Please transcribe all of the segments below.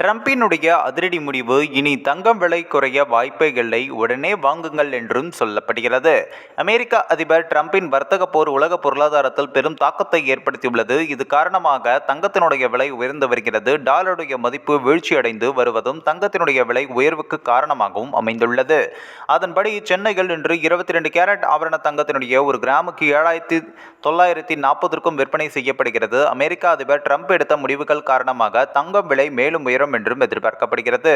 ட்ரம்பினுடைய அதிரடி முடிவு இனி தங்கம் விலை குறைய வாய்ப்பே இல்லை உடனே வாங்குங்கள் என்றும் சொல்லப்படுகிறது. அமெரிக்க அதிபர் ட்ரம்பின் வர்த்தக போர் உலக பொருளாதாரத்தில் பெரும் தாக்கத்தை ஏற்படுத்தியுள்ளது. இது காரணமாக தங்கத்தினுடைய விலை உயர்ந்து வருகிறது. டாலருடைய மதிப்பு வீழ்ச்சியடைந்து வருவதும் தங்கத்தினுடைய விலை உயர்வுக்கு காரணமாகவும் அமைந்துள்ளது. அதன்படி சென்னையில் இன்று இருபத்தி ரெண்டு கேரட் ஆபரண தங்கத்தினுடைய ஒரு கிராமுக்கு ஏழாயிரத்தி தொள்ளாயிரத்தி நாற்பதற்கும் விற்பனை செய்யப்படுகிறது. அமெரிக்க அதிபர் ட்ரம்ப் எடுத்த முடிவுகள் காரணமாக தங்கம் விலை மேலும் உயரும் என்றும் எதிர்பார்க்கப்படுகிறது.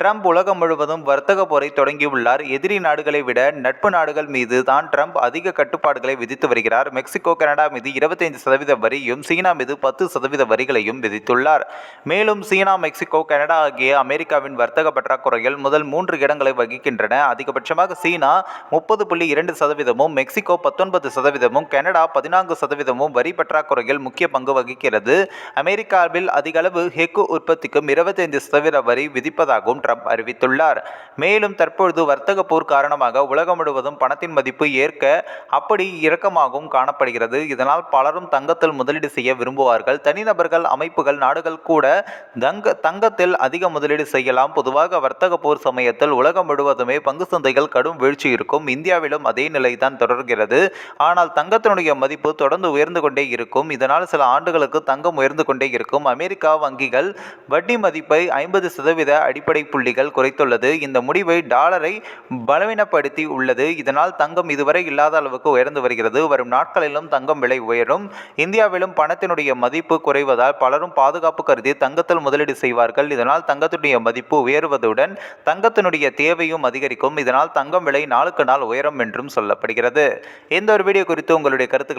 ட்ரம்ப் உலகம் முழுவதும் வர்த்தக போரை தொடங்கியுள்ளார். எதிரி நாடுகளை விட நட்பு நாடுகள் மீது தான் ட்ரம்ப் அதிக கட்டுப்பாடுகளை விதித்து வருகிறார். மெக்சிகோ கனடா மீது இருபத்தைந்து சதவீத வரியும் சீனா மீது பத்து சதவீத வரிகளையும் விதித்துள்ளார். மேலும் சீனா மெக்சிகோ கனடா ஆகிய அமெரிக்காவின் வர்த்தக பற்றாக்குறையில் முதல் மூன்று இடங்களை வகிக்கின்றன. அதிகபட்சமாக சீனா முப்பது புள்ளி இரண்டு சதவீதமும் மெக்சிகோ பத்தொன்பது சதவீதமும் கனடா பதினான்கு சதவீதமும் வரி பற்றாக்குறையில் முக்கிய பங்கு வகிக்கிறது. அமெரிக்காவில் அதிக அளவு ஹெக்கு உற்பத்திக்கும் இருபத்தைந்து சதவீத வரி விதிப்பதாகவும் ட்ரம்ப் அறிவித்துள்ளார். மேலும் தற்பொழுது வர்த்தக போர் காரணமாக உலகம் முழுவதும் பணத்தின் மதிப்பு ஏற்க அப்படி இறக்கமாகவும் காணப்படுகிறது. இதனால் பலரும் தங்கத்தில் முதலீடு செய்ய விரும்புவார்கள். தனிநபர்கள் அமைப்புகள் நாடுகள் கூட தங்க தங்கத்தில் அதிக முதலீடு செய்யலாம். பொதுவாக வர்த்தக போர் சமயத்தில் உலகம் முழுவதுமே பங்கு சந்தைகள் கடும் வீழ்ச்சி இருக்கும். இந்தியாவிலும் அதே நிலைதான் தொடர்கிறது. ஆனால் தங்கத்தினுடைய மதிப்பு மதிப்பு தொடர்ந்து உயர்ந்து கொண்டே இருக்கும். இதனால் சில ஆண்டுகளுக்கு தங்கம் உயர்ந்து கொண்டே இருக்கும். அமெரிக்கா வங்கிகள் வட்டி மதிப்பை ஐம்பது சதவீத அடிப்படை புள்ளிகள் குறைத்துள்ளது. இந்த முடிவை டாலரை பலவீனப்படுத்தி உள்ளது. இதனால் தங்கம் இதுவரை இல்லாத அளவுக்கு உயர்ந்து வருகிறது. வரும் நாட்களிலும் தங்கம் விலை உயரும். இந்தியாவிலும் பணத்தினுடைய மதிப்பு குறைவதால் பலரும் பாதுகாப்பு கருதி தங்கத்தில் முதலீடு செய்வார்கள். இதனால் தங்கத்தினுடைய மதிப்பு உயருவதுடன் தங்கத்தினுடைய தேவையும் அதிகரிக்கும். இதனால் தங்கம் விலை நாளுக்கு நாள் உயரும் என்றும் சொல்லப்படுகிறது. இந்த ஒரு வீடியோ குறித்து உங்களுடைய கருத்துக்கள்